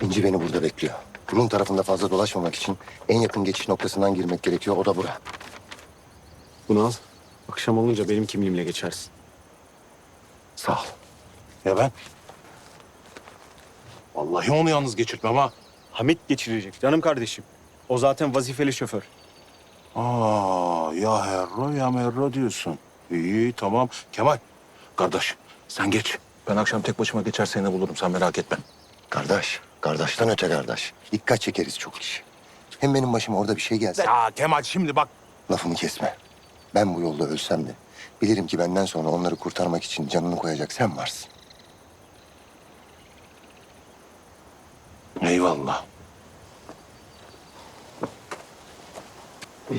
İnci beni burada bekliyor. Rum tarafında fazla dolaşmamak için en yakın geçiş noktasından girmek gerekiyor. O da bura. Bunu al. Akşam olunca benim kimliğimle geçersin. Sağ ol. Ya ben? Vallahi onu yalnız geçirtmem ha. Hamit geçirecek canım kardeşim. O zaten vazifeli şoför. Aa, ya herro ya merro diyorsun. İyi tamam. Kemal, kardeş sen geç. Ben akşam tek başıma geçer seni bulurum sen merak etme. Kardeş, kardeşten öte kardeş. Dikkat çekeriz çok iş. Hem benim başıma orada bir şey gelse Ya Kemal şimdi bak. lafımı kesme. Ben bu yolda ölsem de bilirim ki benden sonra onları kurtarmak için canını koyacak sen varsın. Eyvallah.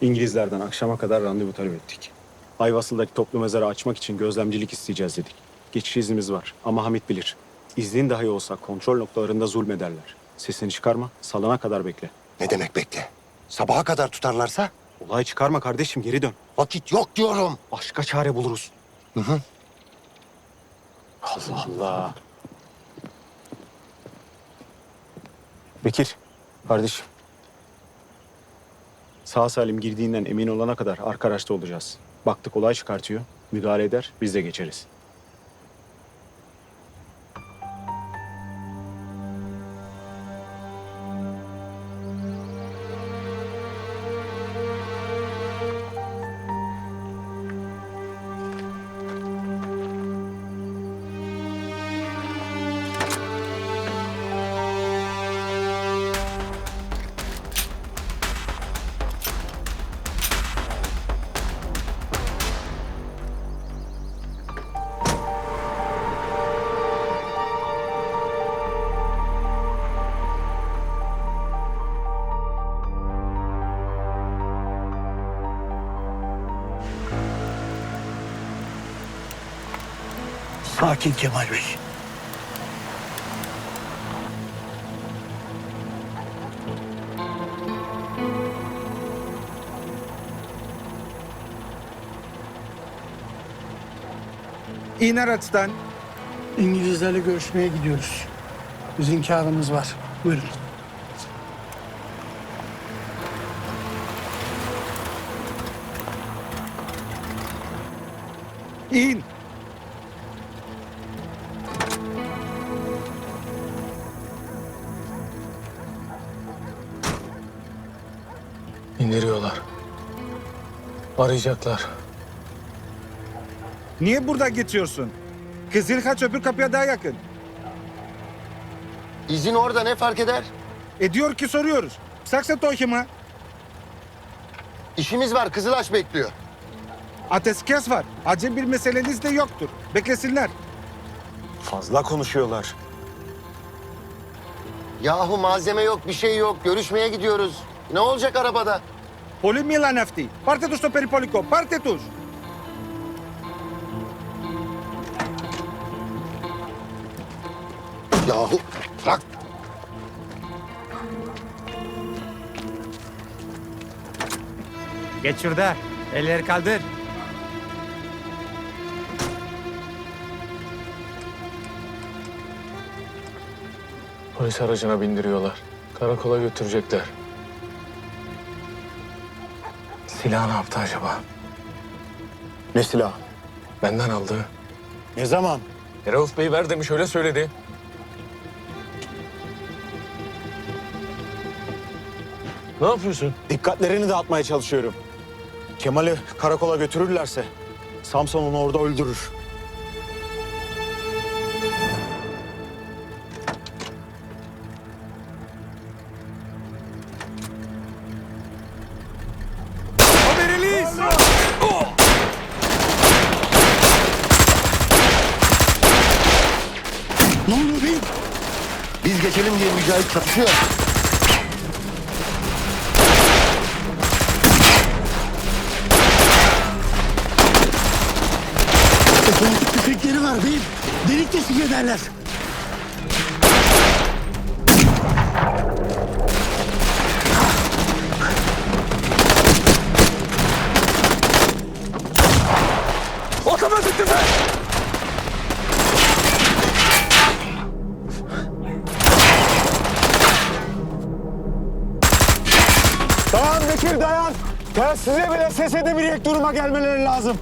İngilizlerden akşama kadar randevu talep ettik. Ayvası'ldaki toplu mezarı açmak için gözlemcilik isteyeceğiz dedik. Geçiş iznimiz var ama Hamit bilir. İznin dahi olsa kontrol noktalarında zulmederler. Sesini çıkarma, salana kadar bekle. Ne demek bekle? Sabaha kadar tutarlarsa Olay çıkarma kardeşim, geri dön. vakit yok diyorum. Başka çare buluruz. Hı hı. Allah Allah. Bekir, kardeşim. Sağ salim girdiğinden emin olana kadar arka araçta olacağız. Baktık olay çıkartıyor, müdahale eder, biz de geçeriz. Sakin Kemal Bey. İn araçtan. İngilizlerle görüşmeye gidiyoruz. Bizim kağıdımız var. Buyurun. İn. İndiriyorlar. Arayacaklar. Niye burada geçiyorsun? Kızılhaç öbür kapıya daha yakın. İzin orada ne fark eder? E diyor ki soruyoruz. Saksa tohima. İşimiz var Kızılaş bekliyor. Ateşkes var. Acil bir meseleniz de yoktur. Beklesinler. Fazla konuşuyorlar. Yahu malzeme yok bir şey yok. Görüşmeye gidiyoruz. Ne olacak arabada? Πολύ μίλανε αυτοί. Πάρτε τους στο περιπολικό. Πάρτε τους. Yahu bırak. Geç şurada. Elleri kaldır. Polis aracına bindiriyorlar. Karakola götürecekler. Silah ne yaptı acaba? Ne silah? Benden aldı. Ne zaman? E, Rauf Bey ver demiş öyle söyledi. Ne yapıyorsun? Dikkatlerini dağıtmaya çalışıyorum. Kemal'i karakola götürürlerse Samson onu orada öldürür. Beyim? Biz geçelim diye Mücahit çatışıyor. Otomatik tüfekleri var beyim. Delik deşik ederler. Otomatik tüfek! Bekir dayan. Telsize bile ses edebilecek duruma gelmeleri lazım.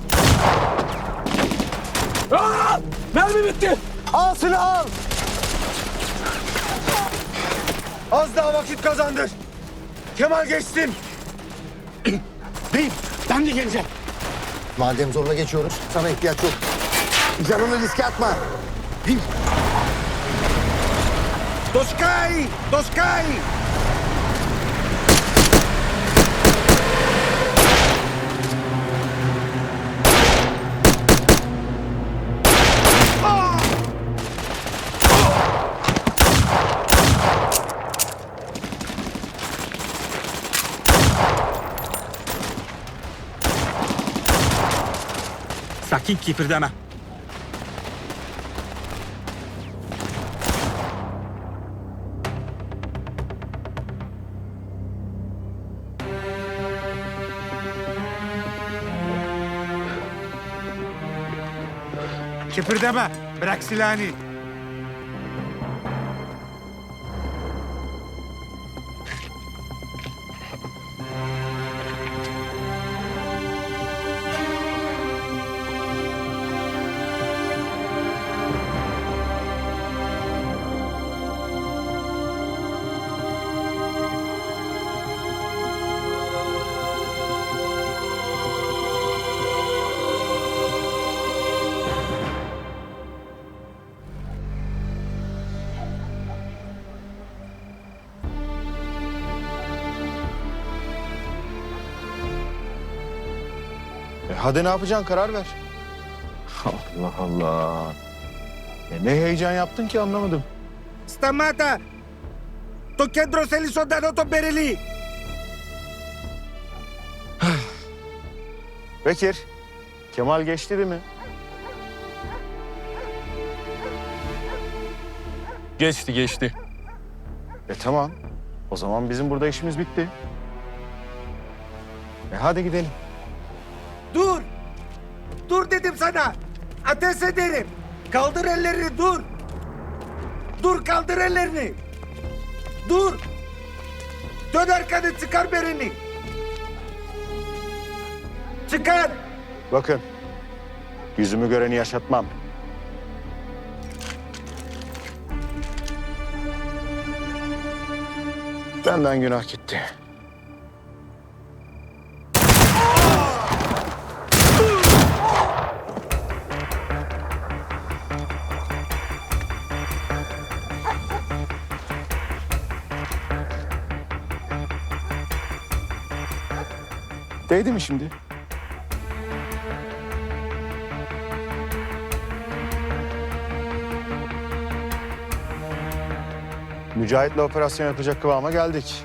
Aa! Mermi bitti. Al silahı al. Az daha vakit kazandır. Kemal geçsin. Beyim ben de geleceğim. Madem zorla geçiyoruz, sana ihtiyaç yok. Canını riske atma. Doskay! Doskay! Sakin kipirdeme. Kıpırdama. Bırak silahını. hadi ne yapacaksın karar ver. Allah Allah. Ya ne heyecan yaptın ki anlamadım. Stamata. To kendro seli sodano to bereli. Bekir, Kemal geçti değil mi? Geçti geçti. E tamam. O zaman bizim burada işimiz bitti. E hadi gidelim. Dur! Dur dedim sana. Ateş ederim. Kaldır ellerini dur. Dur kaldır ellerini. Dur. Dön arkanı çıkar berini. Çıkar. Bakın, yüzümü göreni yaşatmam. Benden günah gitti. Değdi mi şimdi? Mücahit'le operasyon yapacak kıvama geldik.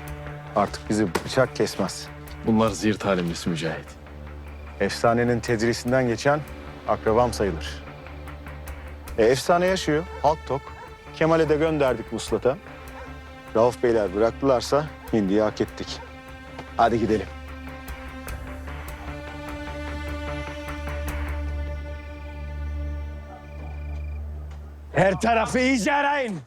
Artık bizi bıçak kesmez. Bunlar zirt halimlisi Mücahit. Efsanenin tedrisinden geçen akrabam sayılır. E, efsane yaşıyor, halk tok. Kemal'e de gönderdik muslata. Rauf Beyler bıraktılarsa hindiyi hak ettik. Hadi gidelim. Her tarafı iyice arayın.